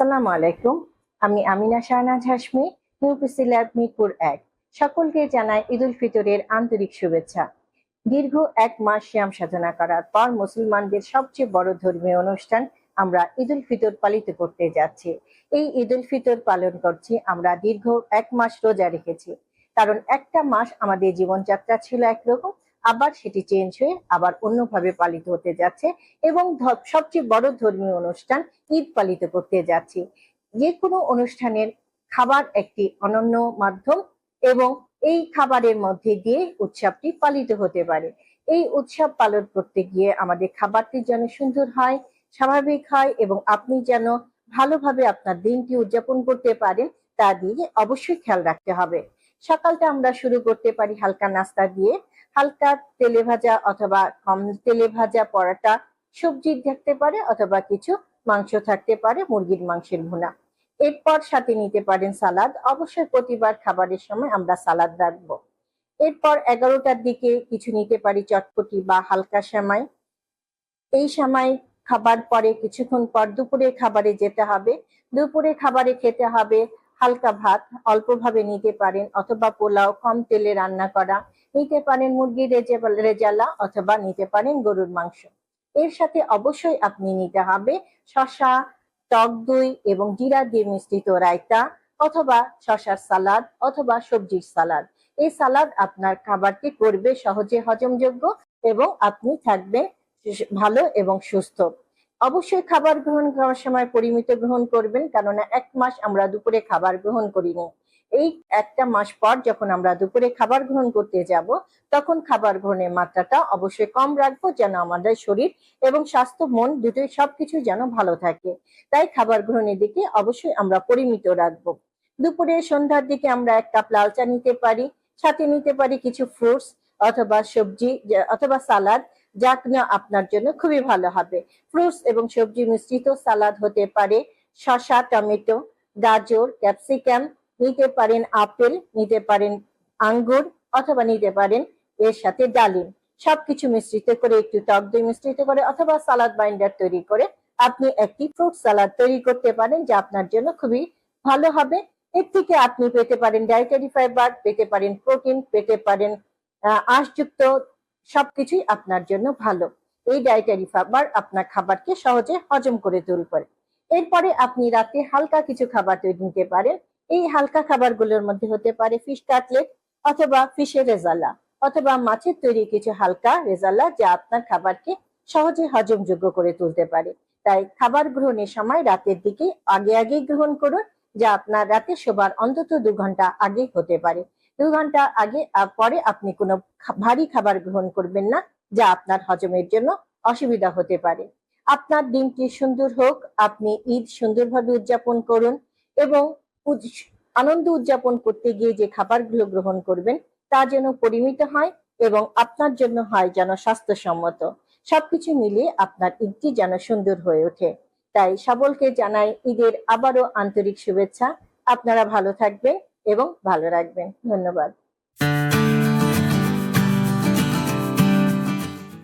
আসসালামু আলাইকুম। আমি আমিনা শাহনাজ হাসমি নিউপিসি ল্যাব মিরপুর এক। সকলকে জানাই ঈদ উল ফিতরের আন্তরিক শুভেচ্ছা। দীর্ঘ এক মাস শ্যাম সাধনা করার পর মুসলমানদের সবচেয়ে বড় ধর্মীয় অনুষ্ঠান আমরা ঈদ উল ফিতর পালিত করতে যাচ্ছি। এই ঈদ উল ফিতর পালন করছি আমরা দীর্ঘ এক মাস রোজা রেখেছি। কারণ একটা মাস আমাদের জীবনযাত্রা ছিল একরকম আবার সেটি চেঞ্জ হয়ে আবার অন্যভাবে পালিত হতে যাচ্ছে এবং সবচেয়ে বড় ধর্মীয় অনুষ্ঠান ঈদ পালিত করতে যাচ্ছি। যে কোনো অনুষ্ঠানের খাবার একটি অনন্য মাধ্যম এবং এই খাবারের মধ্যে দিয়ে উৎসবটি পালিত হতে পারে। এই উৎসব পালন করতে গিয়ে আমাদের খাবারটি যেন সুন্দর হয়, স্বাভাবিক হয় এবং আপনি যেন ভালোভাবে আপনার দিনটি উদযাপন করতে পারেন তা দিয়ে অবশ্যই খেয়াল রাখতে হবে। সকালটা আমরা শুরু করতে পারি হালকা নাস্তা দিয়ে। হালকা তেলে ভাজা অথবা কম তেলে ভাজা পরাটা সবজি থাকতে পারে অথবা কিছু মাংস থাকতে পারে মুরগির মাংসের ভুনা। এরপর সাথে নিতে পারেন সালাদ। অবশ্যই প্রতিবার খাবারের সময় আমরা সালাদ রাখব। এরপর এগারোটার দিকে কিছু নিতে পারি চটপটি বা হালকা সেমাই। এই সেমাই খাবার পরে কিছুক্ষণ পর দুপুরে খাবারে যেতে হবে। দুপুরে খাবারে খেতে হবে হালকা ভাত অল্পভাবে নিতে পারেন অথবা পোলাও, কম তেলে রান্না করা। নিতে পারেন মুরগির রেজে- রেজালা অথবা নিতে পারেন গরুর মাংস। এর সাথে অবশ্যই আপনি নিতে হবে শশা টক দই এবং জিরা দিয়ে মিশ্রিত রায়তা অথবা শশার সালাদ অথবা সবজির সালাদ। এই সালাদ আপনার খাবারকে করবে সহজে হজমযোগ্য এবং আপনি থাকবে ভালো এবং সুস্থ। অবশ্যই খাবার গ্রহণ করার সময় পরিমিত গ্রহণ করবেন, কেননা এক মাস আমরা দুপুরে খাবার গ্রহণ করিনি। এই একটা মাস পর যখন আমরা দুপুরে খাবার গ্রহণ করতে যাব, তখন খাবার গ্রহণের মাত্রাটা অবশ্যই কম রাখব, যেন আমাদের শরীর এবং স্বাস্থ্য, মন দুটোই সবকিছু যেন ভালো থাকে। তাই খাবার গ্রহণের দিকে অবশ্যই আমরা পরিমিত রাখব। দুপুরে সন্ধ্যার দিকে আমরা এক কাপ লাল চা নিতে পারি, সাথে নিতে পারি কিছু ফ্রুটস অথবা সবজি, অথবা সালাদ যা কিনা আপনার জন্য খুবই ভালো হবে। ফ্রুটস এবং সবজি মিশ্রিত সালাদ হতে পারে, শসা, টমেটো, গাজর, ক্যাপসিকাম, নিতে পারেন আপেল, নিতে পারেন আঙ্গুর অথবা নিতে পারেন এর সাথে ডালিম। সবকিছু মিশ্রিত করে একটু টক দই মিশ্রিত করে অথবা সালাদ বাইন্ডার তৈরি করে আপনি একটি ফ্রুট সালাদ তৈরি করতে পারেন যা আপনার জন্য খুবই ভালো হবে। এর থেকে আপনি পেতে পারেন ডায়েটারি ফাইবার পেতে পারেন প্রোটিন পেতে পারেন আঁশযুক্ত সবকিছুই আপনার জন্য ভালো। এই ডায়েটারি ফাইবার আপনার খাবারকে সহজে হজম করে তুলবে এরপরে আপনি রাতে হালকা কিছু খাবার তৈরি নিতে পারেন। এই হালকা খাবারগুলোর মধ্যে হতে পারে ফিশ কাটলেট অথবা ফিশের রেজালা অথবা মাছের তৈরি কিছু হালকা রেজালা যা আপনার খাবারকে সহজে হজমযোগ্য করে তুলতে পারে। তাই খাবার গ্রহণের সময় রাতের দিকে আগে আগে গ্রহণ করুন যা আপনার রাতে শোবার অন্তত দু ঘণ্টা আগে হতে পারে। দু ঘণ্টা আগে পরে আপনি কোনো ভারী খাবার গ্রহণ করবেন না, যা আপনার হজমের জন্য অসুবিধা হতে পারে। আপনার দিনটি সুন্দর হোক, আপনি ঈদ সুন্দরভাবে উদযাপন করুন এবং আনন্দ উদযাপন করতে গিয়ে যে খাবারগুলো গ্রহণ করবেন, তা যেন পরিমিত হয় এবং আপনার জন্য হয় যেন স্বাস্থ্যসম্মত। সবকিছু মিলিয়ে আপনার ঈদটি যেন সুন্দর হয়ে ওঠে। তাই সকলকে জানাই ঈদের আবারও আন্তরিক শুভেচ্ছা। আপনারা ভালো থাকবেন। এবং ভালো রাখবেন। ধন্যবাদ।